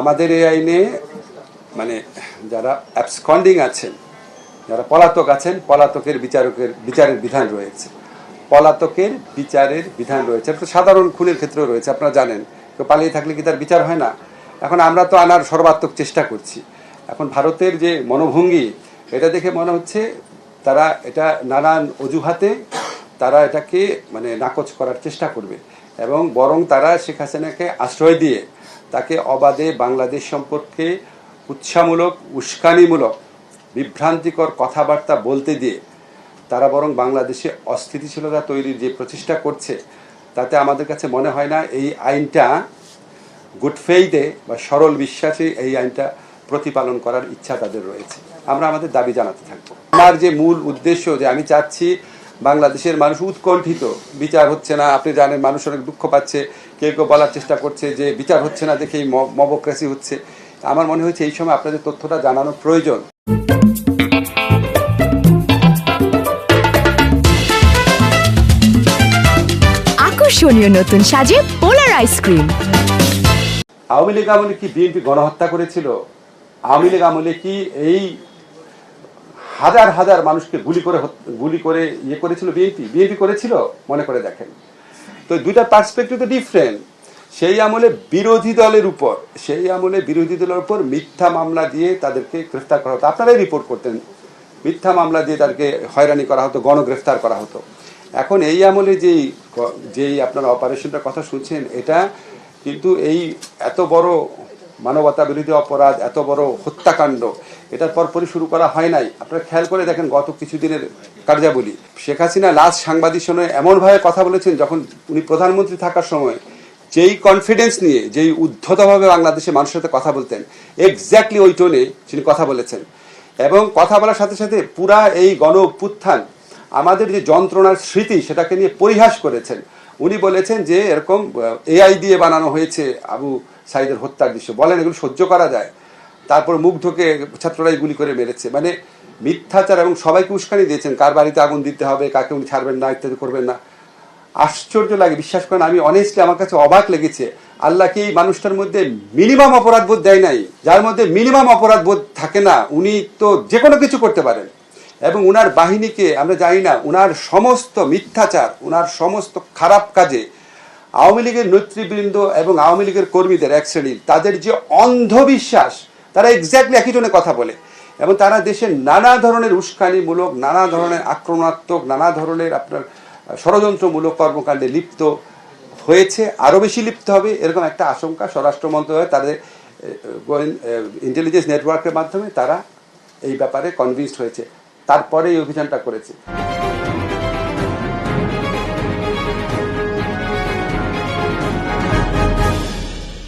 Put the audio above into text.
আমাদের এই আইনে মানে যারা অ্যাবসকন্ডিং আছেন, যারা পলাতক আছেন, পলাতকের বিচারকের, বিচারের বিধান রয়েছে। পলাতকের বিচারের বিধান রয়েছে। তো সাধারণ খুনের ক্ষেত্রেও রয়েছে, আপনারা জানেন। কেউ পালিয়ে থাকলে কি তার বিচার হয় না? এখন আমরা তো আনার সর্বাত্মক চেষ্টা করছি। এখন ভারতের যে মনোভঙ্গি, এটা দেখে মনে হচ্ছে তারা এটা নানান অজুহাতে তারা এটাকে মানে নাকচ করার চেষ্টা করবে। এবং বরং তারা শেখ হাসিনাকে আশ্রয় দিয়ে তাকে অবাধে বাংলাদেশ সম্পর্কে উৎসাহমূলক, উস্কানিমূলক, বিভ্রান্তিকর কথাবার্তা বলতে দিয়ে তারা বরং বাংলাদেশে অস্থিতিশীলতা তৈরির যে প্রচেষ্টা করছে, তাতে আমাদের কাছে মনে হয় না এই আইনটা গুড ফেইদে বা সরল বিশ্বাসে এই আইনটা প্রতিপালন করার ইচ্ছা তাদের রয়েছে। আমরা আমাদের দাবি জানাতে থাকব। আমার যে মূল উদ্দেশ্য যে আমি চাচ্ছি বাংলাদেশের মানুষ উৎকণ্ঠিত। বিচার হচ্ছে না আপনি জানেন মানুষ অনেক দুঃখ পাচ্ছে কেউ কেউ বলার চেষ্টা করছে যে বিচার হচ্ছে না দেখেই মবক্রেসি হচ্ছে। আমার মনে হচ্ছে এই সময় আপনাদের তথ্যটা জানানো প্রয়োজন। আকর্ষণীয় নতুন সাজে পোলার আইসক্রিম আওয়ামী লীগ আমলে কি বিএনপি গণহত্যা করেছিল? আওয়ামী লীগ আমলে কি এই হাজার হাজার মানুষকে গুলি করে গুলি করে ইয়ে করেছিল বিএনপি বিএনপি করেছিল? মনে করে দেখেন। তো দুইটা পার্সপেক্টিভ তো ডিফারেন্ট সেই আমলে বিরোধী দলের উপর, সেই আমলে বিরোধী দলের উপর মিথ্যা মামলা দিয়ে তাদেরকে গ্রেফতার করা হতো। আপনারাই রিপোর্ট করতেন। মিথ্যা মামলা দিয়ে তাদেরকে হয়রানি করা হতো, গণগ্রেফতার করা হতো। এখন এই আমলে যেই যেই আপনারা অপারেশনটার কথা শুনছেন, এটা কিন্তু এই এত বড় মানবতা বিরোধী অপরাধ, এত বড় হত্যাকাণ্ড এটার পরপরই শুরু করা হয় নাই। আপনারা খেয়াল করে দেখেন গত কিছুদিনের কার্যাবলী। শেখ হাসিনা লাস্ট সাংবাদিক সময় এমনভাবে কথা বলেছেন, যখন উনি প্রধানমন্ত্রী থাকার সময় যেই কনফিডেন্স নিয়ে, যেই উদ্ধতভাবে বাংলাদেশের মানুষের সাথে কথা বলতেন এক্স্যাক্টলি ওই টোনে তিনি কথা বলেছেন। এবং কথা বলার সাথে সাথে পুরা এই গণ অভ্যুত্থান, আমাদের যে যন্ত্রণার স্মৃতি, সেটাকে নিয়ে পরিহাস করেছেন। উনি বলেছেন যে, এরকম এআই দিয়ে বানানো হয়েছে আবু সাইদের হত্যার দৃশ্য। বলেন এগুলো সহ্য করা যায়। তারপর মুগ্ধকে ছাত্ররাই গুলি করে মেরেছে। মানে মিথ্যাচার এবং সবাইকে উস্কানি দিয়েছেন, কার বাড়িতে আগুন দিতে হবে, কাকে উনি ছাড়বেন না, ইত্যাদি করবেন না। আশ্চর্য লাগে, বিশ্বাস করেন, আমি অনেস্টলি আমার কাছে অবাক লেগেছে। আল্লাহ কি মানুষটার মধ্যে মিনিমাম অপরাধ বোধ দেয় নাই? যার মধ্যে মিনিমাম অপরাধ বোধ থাকে না, উনি তো যে কোনো কিছু করতে পারেন। এবং উনার বাহিনীকে, আমরা জানি না, উনার সমস্ত মিথ্যাচার, উনার সমস্ত খারাপ কাজে আওয়ামী লীগের নেতৃবৃন্দ এবং আওয়ামী লীগের কর্মীদের এক শ্রেণির, তাদের যে অন্ধবিশ্বাস তারা এক্স্যাক্টলি একই জনে কথা বলে। এবং তারা দেশের নানা ধরনের উস্কানিমূলক, নানা ধরনের আক্রমণাত্মক, নানা ধরনের আপনার ষড়যন্ত্রমূলক কর্মকাণ্ডে লিপ্ত হয়েছে। আরও বেশি লিপ্ত হবে এরকম একটা আশঙ্কা স্বরাষ্ট্র মন্ত্রণালয়, তাদের ইন্টেলিজেন্স নেটওয়ার্কের মাধ্যমে তারা এই ব্যাপারে কনভিন্সড হয়েছে। তারপরে এই অভিযানটা করেছে।